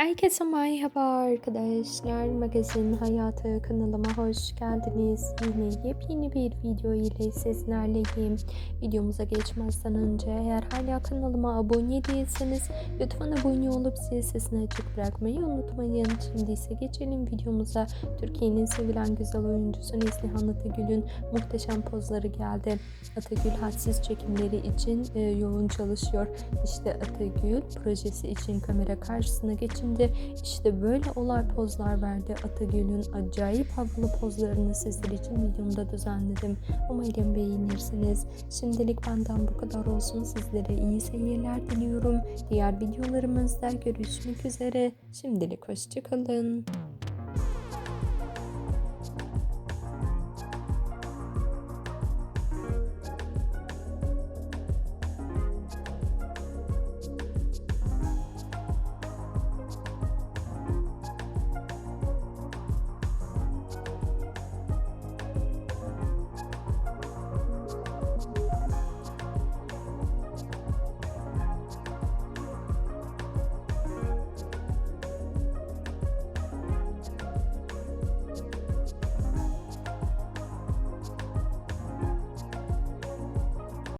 Herkese merhaba arkadaşlar. Magazin Hayatı kanalıma hoş geldiniz. Yine yepyeni bir video ile sizlerleyim. Videomuza geçmezden önce eğer hala kanalıma abone değilseniz lütfen abone olup zil sesini açık bırakmayı unutmayın. Şimdi ise geçelim videomuza. Türkiye'nin sevilen güzel oyuncusu Neslihan Atagül'ün muhteşem pozları geldi. Atagül hadsiz çekimleri için e, yoğun çalışıyor. İşte Atagül projesi için kamera karşısına geçince işte böyle olay pozlar verdi. Atagül'ün acayip havalı pozlarını sizler için videomda düzenledim. Umarım beğenirsiniz. Şimdilik benden bu kadar olsun. Sizlere iyi seyirler diliyorum. Diğer videolarımızda görüşmek üzere. Şimdilik hoşçakalın.